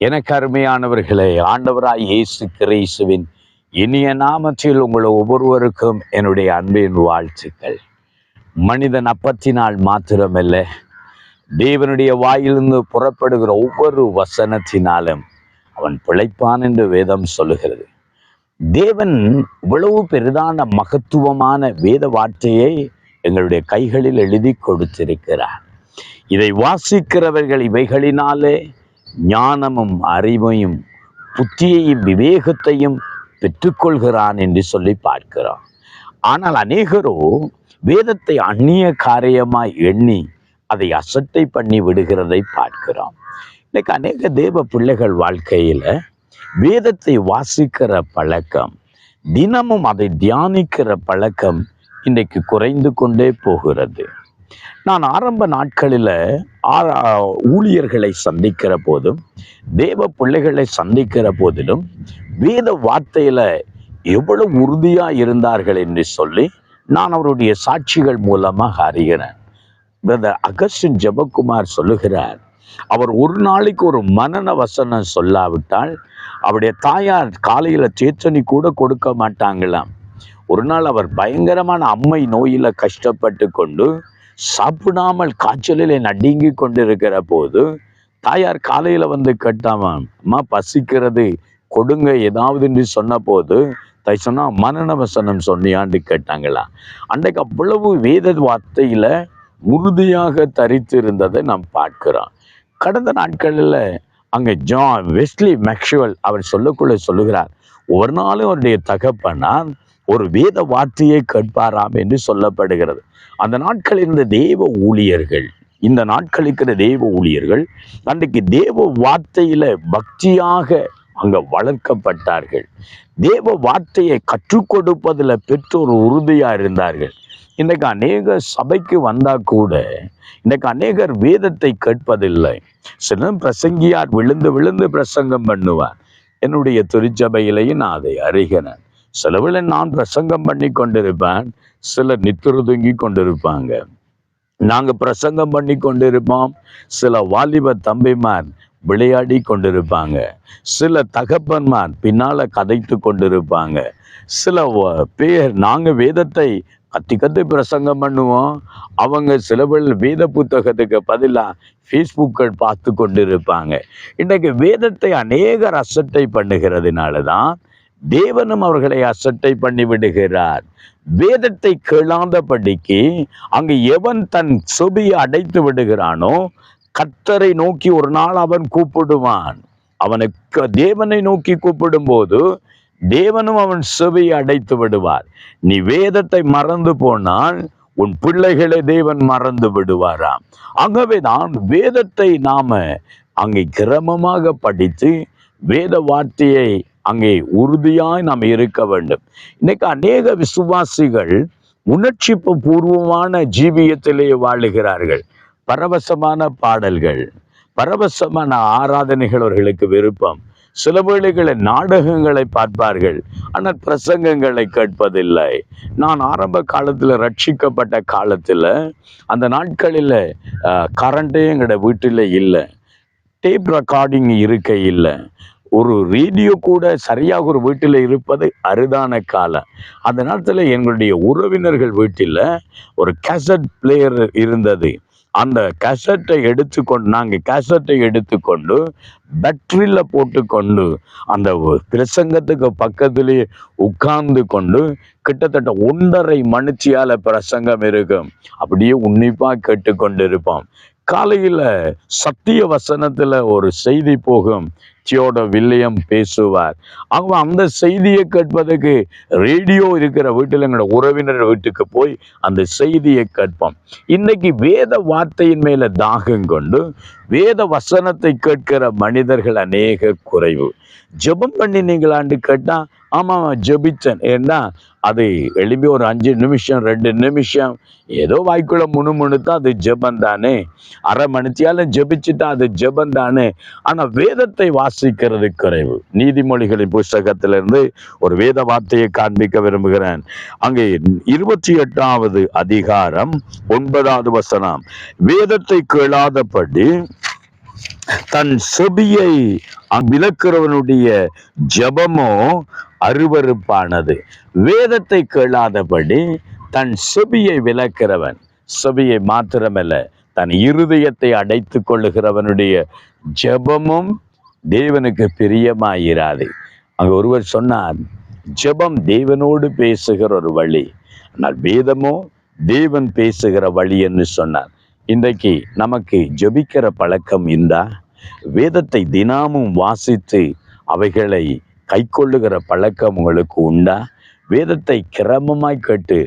எனக்கு அருமையானவர்களே ஆண்டவராய் இயேசு கிறிஸ்துவின் இனிய நாமத்தில் உங்கள் ஒவ்வொருவருக்கும் என்னுடைய அன்பின் வாழ்த்துக்கள். மனிதன் அப்பத்தினால் மாத்திரமல்ல தேவனுடைய வாயிலிருந்து புறப்படுகிற ஒவ்வொரு வசனத்தினாலும் அவன் பிழைப்பான் என்று வேதம் சொல்லுகிறது. தேவன் இவ்வளவு பெரிதான மகத்துவமான வேத வார்த்தையை எங்களுடைய கைகளில் எழுதி கொடுத்திருக்கிறார். இதை வாசிக்கிறவர்கள் இவைகளினாலே ஞானமும் அறிவையும் புத்தியையும் விவேகத்தையும் பெற்றுக்கொள்கிறான் என்று சொல்லி பார்க்கிறோம் ஆனால் அநேகரோ வேதத்தை அந்நிய காரியமாய் எண்ணி அதை அசட்டை பண்ணி விடுகிறதை பார்க்கிறோம் இன்னைக்கு அநேக தேவ பிள்ளைகள் வாழ்க்கையில் வேதத்தை வாசிக்கிற பழக்கம் தினமும் அதை தியானிக்கிற பழக்கம் இன்றைக்கு குறைந்து கொண்டே போகிறது. நான் ஆரம்ப நாட்களில் ஊழியர்களை சந்திக்கிற போதும் தேவ பிள்ளைகளை சந்திக்கிற போதிலும் வேத வார்த்தையில எவ்வளவு உறுதியா இருந்தார்கள் என்று சொல்லி நான் அவருடைய சாட்சிகள் மூலமாக அறிகிறேன். பிரதர் அகஸ்டின் ஜெபக்குமார் சொல்லுகிறார் அவர் ஒரு நாளைக்கு ஒரு மனன வசனம் சொல்லாவிட்டால் அவருடைய தாயார் காலையில சேத்தனி கூட கொடுக்க மாட்டாங்களாம். ஒரு நாள் அவர் பயங்கரமான அம்மை நோயில கஷ்டப்பட்டு கொண்டு சாப்பிடாமல் காய்ச்சலில் நடுங்கி கொண்டிருக்கிற போது தாயார் காலையில் வந்து கேட்டாமா அம்மா பசிக்கிறது கொடுங்க ஏதாவது என்று சொன்ன போது தாய் சொன்னா மனநவசனம் சொன்னியான்னு கேட்டாங்களா. அன்றைக்கு அவ்வளவு வேத வார்த்தையில உறுதியாக தரித்து இருந்ததை நாம் பார்க்கிறோம். கடந்த நாட்களில் அங்கே ஜான் வெஸ்லி மேக்ஷுவல் அவர் சொல்லக்குள்ள சொல்லுகிறார் ஒரு நாளும் அவருடைய தகப்பனார் ஒரு வேத வார்த்தையை கேட்பாராம் என்று சொல்லப்படுகிறது. அந்த நாட்களில் இருந்த தெய்வ ஊழியர்கள் இந்த நாட்களுக்கிற தெய்வ ஊழியர்கள் அன்றைக்கு தேவ வார்த்தையில பக்தியாக அங்க வளர்க்கப்பட்டார்கள். தேவ வார்த்தையை கற்றுக் கொடுப்பதில் பெற்றோர் உறுதியா இருந்தார்கள். இன்றைக்கு அநேக சபைக்கு வந்தா கூட இன்றைக்கு அநேகர் வேதத்தை கேட்பதில்லை. சில பிரசங்கியார் விழுந்து விழுந்து பிரசங்கம் பண்ணுவார். என்னுடைய திருச்சபையிலையும் நான் அதை அறிகிறேன். சிலவில் நான் பிரசங்கம் பண்ணி கொண்டிருப்பேன் சிலர் நித்துருதுங்கி கொண்டிருப்பாங்க. நாங்கள் பிரசங்கம் பண்ணி கொண்டிருப்போம் சில வாலிப தம்பிமார் விளையாடி கொண்டிருப்பாங்க சில தகப்பன்மார் பின்னால கதைத்து கொண்டிருப்பாங்க சில பேர் நாங்கள் வேதத்தை கத்தி கத்தி பிரசங்கம் பண்ணுவோம் அவங்க சில பேர் வேத புத்தகத்துக்கு பதிலாக ஃபேஸ்புக்கள் பார்த்து கொண்டிருப்பாங்க. இன்றைக்கு வேதத்தை அநேகர் அசட்டை பண்ணுகிறதுனால தான் தேவனும் அவர்களை அசட்டை பண்ணி விடுகிறார். வேதத்தை கேளாதபடிக்கு அங்கு எவன் தன் சொபியை அடைத்து விடுகிறானோ கத்தரை நோக்கி ஒரு நாள் அவன் கூப்பிடுவான். அவனை க- தேவனை நோக்கி கூப்பிடும்போது தேவனும் அவன் செவியை அடைத்து விடுவார். நீ வேதத்தை மறந்து போனால் உன் பிள்ளைகளை தேவன் மறந்து விடுவாராம். ஆகவேதான் வேதத்தை நாம அங்கே கிரமமாக படித்து வேத வார்த்தையை அங்கே உறுதியாய் நாம் இருக்க வேண்டும். இன்னைக்கு அநேக விசுவாசிகள் உணர்ச்சி பூர்வமான ஜீவியத்திலே வாழுகிறார்கள். பரவசமான பாடல்கள் பரவசமான ஆராதனைகள் அவர்களுக்கு விருப்பம். சில வேளைகளை நாடகங்களை பார்ப்பார்கள். ஆனால் பிரசங்கங்களை கேட்பதில்லை. நான் ஆரம்ப காலத்தில் ரட்சிக்கப்பட்ட காலத்தில் அந்த நாட்களில் கரண்ட்டே எங்களோட வீட்டில் இல்லை. டேப் ரெக்கார்டிங் இருக்க இல்லை. ஒரு ரேடியோ கூட சரியாக ஒரு வீட்டில் இருப்பது அரிதான காலம். அந்த நேரத்தில் எங்களுடைய உறவினர்கள் வீட்டில் ஒரு கேசட் பிளேயர் இருந்தது. அந்த கேசட்டை எடுத்துக்கொண்டு நாங்கள் கேசட்டை எடுத்துக்கொண்டு பேட்டரியில் போட்டுக்கொண்டு அந்த பிரசங்கத்துக்கு பக்கத்திலேயே உட்கார்ந்து கொண்டு கிட்டத்தட்ட ஒன்றரை மணிச்சியால் பிரசங்கம் இருக்கும். அப்படியே உன்னிப்பாக கேட்டுக்கொண்டிருப்போம். காலையில் சத்திய வசனத்தில் ஒரு செய்தி போகும். தியோட வில்லியம் பேசுவார். அவங்க அந்த செய்தியை கேட்பதற்கு ரேடியோ இருக்கிற வீட்டில் எங்களோட உறவினர் வீட்டுக்கு போய் அந்த செய்தியை கேட்போம். இன்னைக்கு வேத வார்த்தையின் மேல தாகம் கொண்டு வேத வசனத்தை கேட்கிற மனிதர்கள் அநேக குறைவு. ஜெபம் பண்ணினீங்களான்னு கேட்டா ஆமா ஜெபிச்சேன் ஏன்னா அது எழுப்பி ஒரு அஞ்சு நிமிஷம் ரெண்டு நிமிஷம் ஏதோ வாய்க்குள்ள முணுமுணுத்தா அது ஜெபம் தானே. அரை மணித்தியாலும் ஜெபிச்சுட்டா அது ஜெபம் தானே. ஆனா வேதத்தை வாசிக்கிறது குறைவு. நீதிமொழிகளின் புஸ்தகத்திலிருந்து ஒரு வேத வார்த்தையை காண்பிக்க விரும்புகிறேன். அங்கே இருபத்தி எட்டாவது அதிகாரம் ஒன்பதாவது வசனம். வேதத்தை கேளாதபடி தன் செபியை விளக்குறவனுடைய ஜெபமோ அருவருப்பானது. வேதத்தை கேளாதபடி தன் செபியை விளக்கிறவன். செபியை மாத்திரமல்ல தன் இருதயத்தை அடைத்துக் கொள்ளுகிறவனுடைய ஜெபமும் தேவனுக்கு பிரியமாயிராது. அங்கே ஒருவர் சொன்னார் ஜெபம் தேவனோடு பேசுகிற ஒரு வழி. ஆனால் வேதமோ தேவன் பேசுகிற வழி என்று சொன்னார். இன்றைக்கு நமக்கு ஜெபிக்கிற பழக்கம் இருந்தா வேதத்தை தினமும் வாசித்து அவைகளை கைக்கொள்ளுகிற பழக்கம் உங்களுக்கு உண்டா? வேதத்தை கிரமமாய் கேட்டு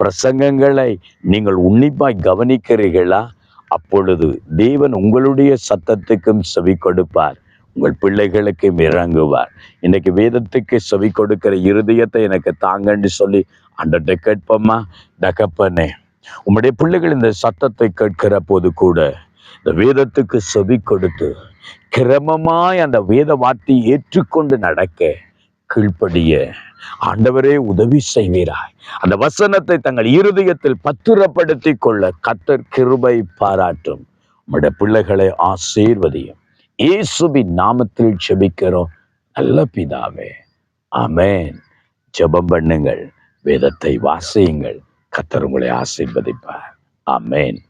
பிரசங்கங்களை நீங்கள் உன்னிப்பாய் கவனிக்கிறீர்களா? அப்பொழுது தேவன் உங்களுடைய சத்தத்துக்கும் செவி கொடுப்பார். உங்கள் பிள்ளைகளுக்கும் இறங்குவார். இன்னைக்கு வேதத்துக்கு செவி கொடுக்கிற இருதயத்தை எனக்கு தாங்கன்னு சொல்லி அண்டத்தை கேட்போமா? தகப்பனே உம்முடைய பிள்ளைகள் இந்த சத்தத்தை கேட்கிற போது கூட இந்த வேதத்துக்கு செவி கொடுத்து கிரமமாய் அந்த வேத வார்த்தையை ஏற்றுக்கொண்டு நடக்க கீழ்ப்படிய ஆண்டவரே உதவி செய்வீராய். அந்த வசனத்தை தங்கள் இருதயத்தில் பத்திரப்படுத்திக் கொள்ள கத்தர் கிருபை பாராட்டும். உம்முடைய பிள்ளைகளை ஆசீர்வதியும். இயேசுவின் நாமத்தில் ஜெபிக்கிறோம். நல்ல பிதாவே. ஆமென். ஜெபம் பண்ணுங்கள். வேதத்தை வாசியுங்கள். கத்தர் உங்களை ஆசீர்வதிப்பார். ஆமென்.